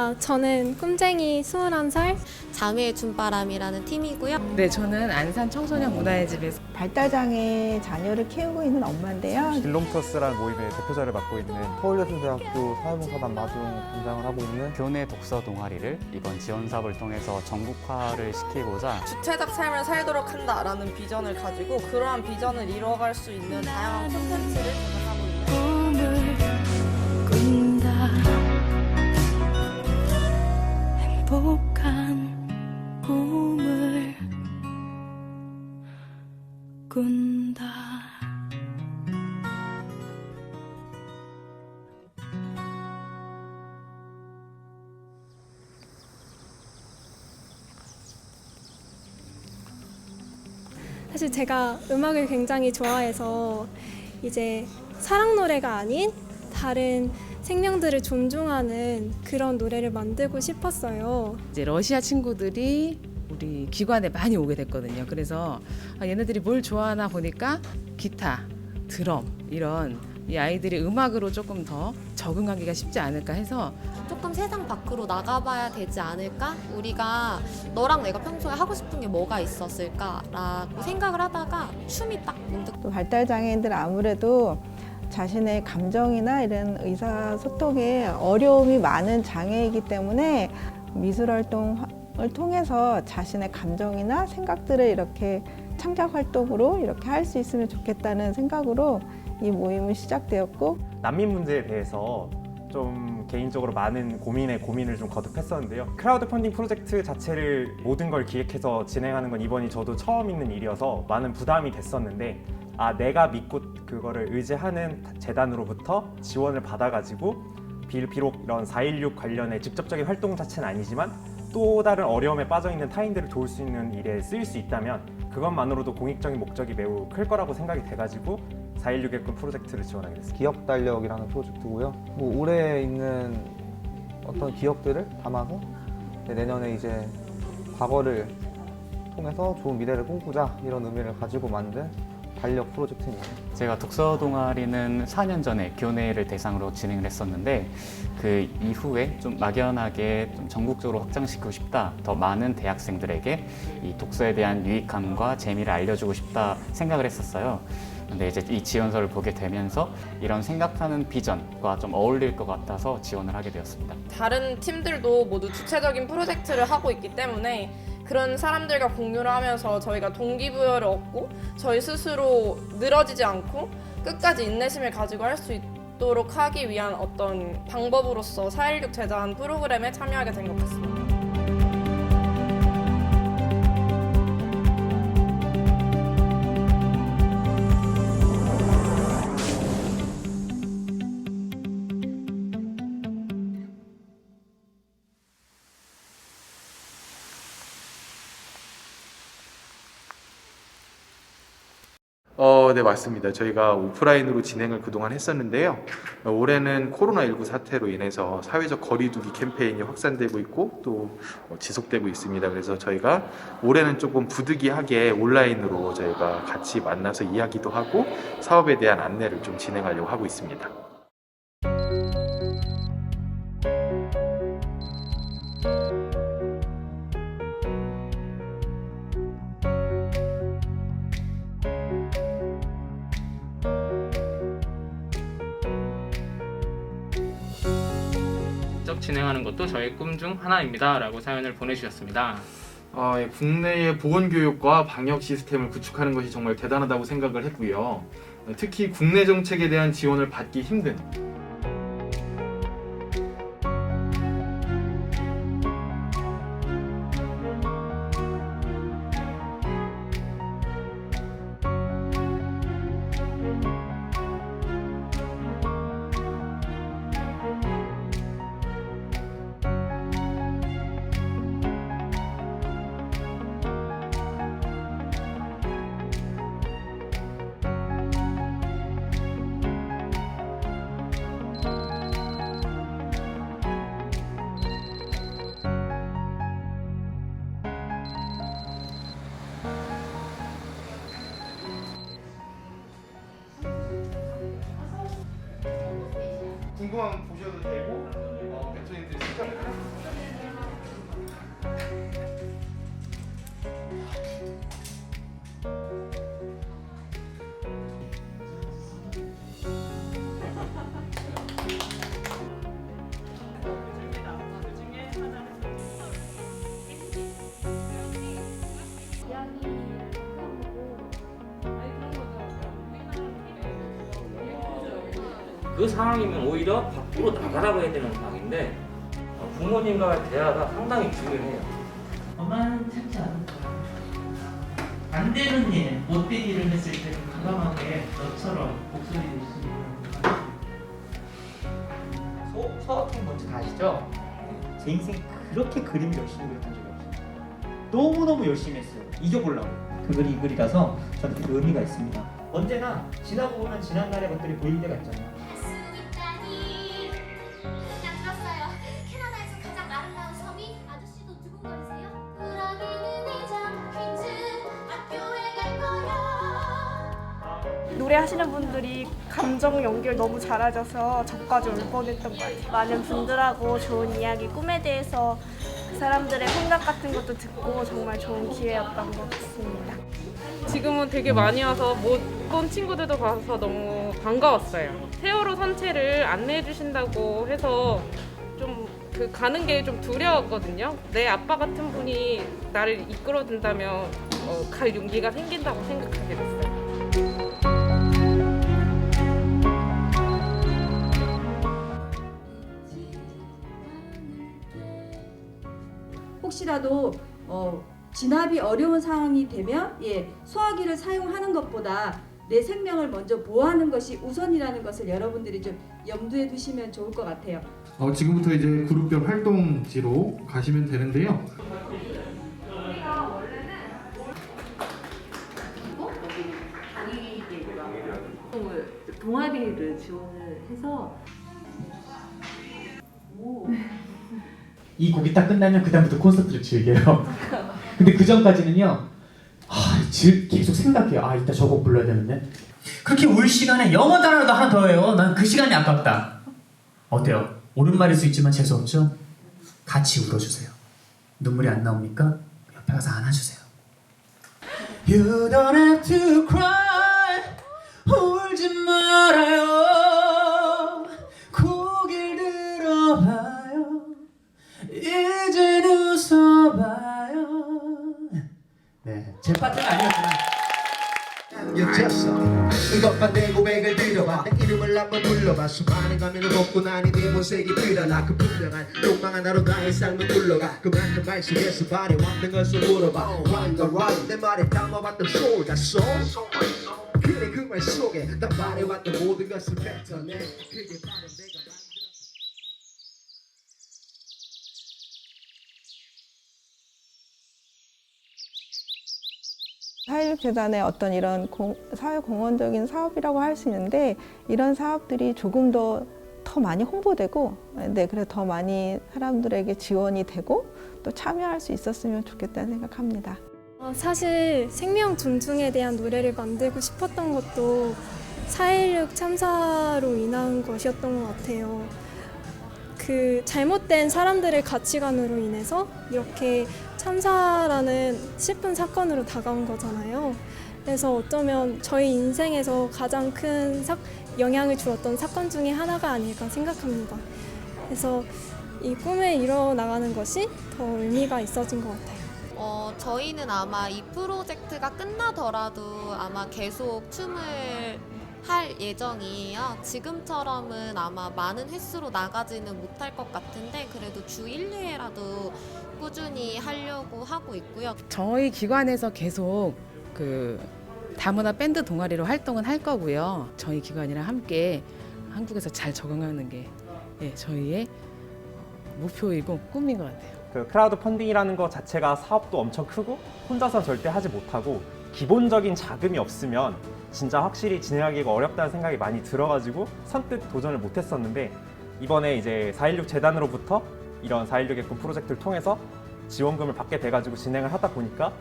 아, 저는 꿈쟁이 21살 자매의 줌바람이라는 팀이고요. 네, 저는 안산 청소년 문화의 집에서 발달장애 자녀를 키우고 있는 엄마인데요. 빌롱터스라는 모임의 대표자를 맡고 있는 서울예술대학교 사회봉사단 마중 단장을 하고 있는 교내 독서 동아리를 이번 지원 사업을 통해서 전국화를 시키고자 주체적 삶을 살도록 한다라는 비전을 가지고 그러한 비전을 이뤄갈 수 있는 다양한 콘텐츠를 사실 제가 음악을 굉장히 좋아해서 이제 사랑 노래가 아닌 다른 생명들을 존중하는 그런 노래를 만들고 싶었어요. 이제 러시아 친구들이 우리 기관에 많이 오게 됐거든요. 그래서 아, 얘네들이 뭘 좋아하나 보니까 기타, 드럼 이런 이 아이들이 음악으로 조금 더 적응하기가 쉽지 않을까 해서 조금 세상 밖으로 나가봐야 되지 않을까? 우리가 너랑 내가 평소에 하고 싶은 게 뭐가 있었을까라고 생각을 하다가 춤이 딱 문득 또 발달 장애인들 아무래도 자신의 감정이나 이런 의사소통에 어려움이 많은 장애이기 때문에 미술 활동을 통해서 자신의 감정이나 생각들을 이렇게 창작 활동으로 이렇게 할 수 있으면 좋겠다는 생각으로 이 모임은 시작되었고 난민 문제에 대해서 좀 개인적으로 많은 고민에 고민을 좀 거듭했었는데요. 크라우드 펀딩 프로젝트 자체를 모든 걸 기획해서 진행하는 건 이번이 저도 처음 있는 일이어서 많은 부담이 됐었는데 아 내가 믿고 그거를 의지하는 재단으로부터 지원을 받아가지고 비- 비록 이런 4.16 관련의 직접적인 활동 자체는 아니지만 또 다른 어려움에 빠져 있는 타인들을 도울 수 있는 일에 쓰일 수 있다면 그것만으로도 공익적인 목적이 매우 클 거라고 생각이 돼가지고 4.16의 꿈 프로젝트를 지원하게 됐습니다. 기억 달력이라는 프로젝트고요. 뭐 올해 있는 어떤 기억들을 담아서 네, 내년에 이제 과거를 통해서 좋은 미래를 꿈꾸자 이런 의미를 가지고 만든 달력 프로젝트입니다. 제가 독서 동아리는 4년 전에 교내를 대상으로 진행을 했었는데 그 이후에 좀 막연하게 좀 전국적으로 확장시키고 싶다. 더 많은 대학생들에게 이 독서에 대한 유익함과 재미를 알려주고 싶다 생각을 했었어요. 근데 이제 이 지원서를 보게 되면서 이런 생각하는 비전과 좀 어울릴 것 같아서 지원을 하게 되었습니다. 다른 팀들도 모두 주체적인 프로젝트를 하고 있기 때문에 그런 사람들과 공유를 하면서 저희가 동기부여를 얻고 저희 스스로 늘어지지 않고 끝까지 인내심을 가지고 할 수 있도록 하기 위한 어떤 방법으로서 4.16 재단 프로그램에 참여하게 된 것 같습니다. 어, 네, 맞습니다. 저희가 오프라인으로 진행을 그동안 했었는데요. 어, 올해는 코로나19 사태로 인해서 사회적 거리두기 캠페인이 확산되고 있고 또 어, 지속되고 있습니다. 그래서 저희가 올해는 조금 부득이하게 온라인으로 저희가 같이 만나서 이야기도 하고 사업에 대한 안내를 좀 진행하려고 하고 있습니다. 저의 꿈 중 하나입니다. 라고 사연을 보내주셨습니다. 어, 예, 국내의 보건교육과 방역 시스템을 구축하는 것이 정말 대단하다고 생각을 했고요. 어, 특히 국내 정책에 대한 지원을 받기 힘든 궁금하면 보셔도 되고 어, 대표님들이 신청을 그 상황이면 오히려 밖으로 나가라고 해야 되는 상황인데 어, 부모님과의 대화가 상당히 중요해요. 엄마는 참지 않을 거야. 안 되는 일, 못된 일을 했을 때 과감하게 너처럼 목소리 내시면 소, 소확행 뭔지 다 아시죠? 제 인생 그렇게 그림 열심히 그렸던 적이 없어요. 너무너무 열심히 했어요. 이겨보려고. 그 글이 이 글이라서 저는 되게 의미가 있습니다. 언제나 지나고 보면 지난날의 것들이 보일 때가 있잖아요. 노래하시는 분들이 감정 연결 너무 잘하셔서 저까지 올 뻔했던 것 같아요. 많은 분들하고 좋은 이야기, 꿈에 대해서 그 사람들의 생각 같은 것도 듣고 정말 좋은 기회였던 것 같습니다. 지금은 되게 많이 와서 못 본 친구들도 봐서 너무 반가웠어요. 세월호 선체를 안내해 주신다고 해서 좀 그 가는 게 좀 두려웠거든요. 내 아빠 같은 분이 나를 이끌어 준다면 어, 갈 용기가 생긴다고 생각하게 됐어요. 혹시라도 어, 진압이 어려운 상황이 되면 예, 소화기를 사용하는 것보다 내 생명을 먼저 보호하는 것이 우선이라는 것을 여러분들이 좀 염두에 두시면 좋을 것 같아요. 어, 지금부터 이제 그룹별 활동지로 가시면 되는데요. 동아리를 지원을 해서 이 곡이 딱 끝나면 그 다음부터 콘서트를 즐겨요. 근데 그 전까지는요. 아, 질, 계속 생각해요. 아, 이따 저 곡 불러야 되는데. 그렇게 울 시간에 영어 단어라도 하나 더 해요. 난 그 시간이 아깝다. 어때요? 옳은 말일 수 있지만 재수 없죠? 같이 울어주세요. 눈물이 안 나옵니까? 옆에 가서 안아주세요. You don't have to cry. 울지 말아요. 네, 제 파트는. 여쳤어. 이것만 내 고백을 들어봐. 내 이름을 한번 불러봐. 수많은 가면을 벗고 나니 네 모색이 드러나 그 분명한 욕망 하나로 나의 삶을 굴러가. 그 많은 말 속에서 바래왔던 것을 물어봐. Why가 right 내 말에 담아봤던 소울가 soul 그래 그 말 속에 나 바래왔던 모든 것을 뱉어내. 그게 바로 사회재단의 어떤 이런 공, 사회공헌적인 사업이라고 할 수 있는데 이런 사업들이 조금 더, 더 많이 홍보되고 네, 그래 더 많이 사람들에게 지원이 되고 또 참여할 수 있었으면 좋겠다는 생각합니다. 어, 사실 생명 존중에 대한 노래를 만들고 싶었던 것도 4.16 참사로 인한 것이었던 것 같아요. 그 잘못된 사람들의 가치관으로 인해서 이렇게 참사라는 슬픈 사건으로 다가온 거잖아요. 그래서 어쩌면 저희 인생에서 가장 큰 사, 영향을 주었던 사건 중에 하나가 아닐까 생각합니다. 그래서 이 꿈을 이뤄 나가는 것이 더 의미가 있어진 것 같아요. 어, 저희는 아마 이 프로젝트가 끝나더라도 아마 계속 춤을 할 예정이에요. 지금처럼은 아마 많은 횟수로 나가지는 못할 것 같은데 그래도 주 1, 2회라도 꾸준히 하려고 하고 있고요. 저희 기관에서 계속 그 다문화 밴드 동아리로 활동은 할 거고요. 저희 기관이랑 함께 한국에서 잘 적응하는 게 예, 저희의 목표이고 꿈인 것 같아요. 그 크라우드 펀딩이라는 것 자체가 사업도 엄청 크고 혼자서 절대 하지 못하고 기본적인 자금이 없으면 진짜 확실히 진행하기가 어렵다는 생각이 많이 들어가지고 선뜻 도전을 못했었는데 이번에 이제 416 재단으로부터 이런 416의 꿈 프로젝트를 통해서 지원금을 받게 돼가지고 진행을 하다 보니까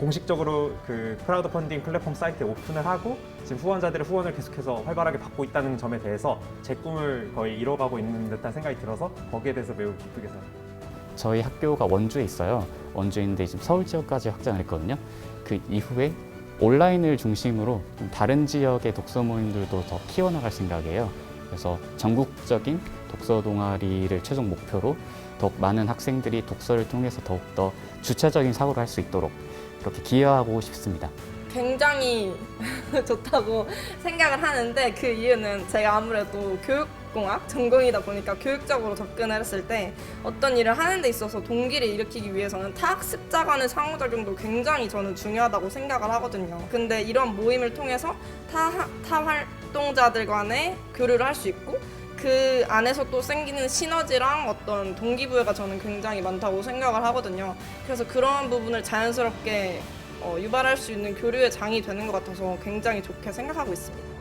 공식적으로 그 크라우드 펀딩 플랫폼 사이트에 오픈을 하고 지금 후원자들의 후원을 계속해서 활발하게 받고 있다는 점에 대해서 제 꿈을 거의 이뤄가고 있는 듯한 생각이 들어서 거기에 대해서 매우 기쁘게 생각합니다. 저희 학교가 원주에 있어요. 원주에 있는데 지금 서울 지역까지 확장을 했거든요. 그 이후에 온라인을 중심으로 좀 다른 지역의 독서 모임들도 더 키워나갈 생각이에요. 그래서 전국적인 독서 동아리를 최종 목표로 더욱 많은 학생들이 독서를 통해서 더욱더 주체적인 사고를 할 수 있도록 그렇게 기여하고 싶습니다. 굉장히 좋다고 생각을 하는데 그 이유는 제가 아무래도 교육 공학 전공이다 보니까 교육적으로 접근을 했을 때 어떤 일을 하는 데 있어서 동기를 일으키기 위해서는 타 학습자 간의 상호작용도 굉장히 저는 중요하다고 생각을 하거든요. 근데 이런 모임을 통해서 타, 하- 타 활동자들 간의 교류를 할 수 있고 그 안에서 또 생기는 시너지랑 어떤 동기부여가 저는 굉장히 많다고 생각을 하거든요. 그래서 그런 부분을 자연스럽게 어, 유발할 수 있는 교류의 장이 되는 것 같아서 굉장히 좋게 생각하고 있습니다.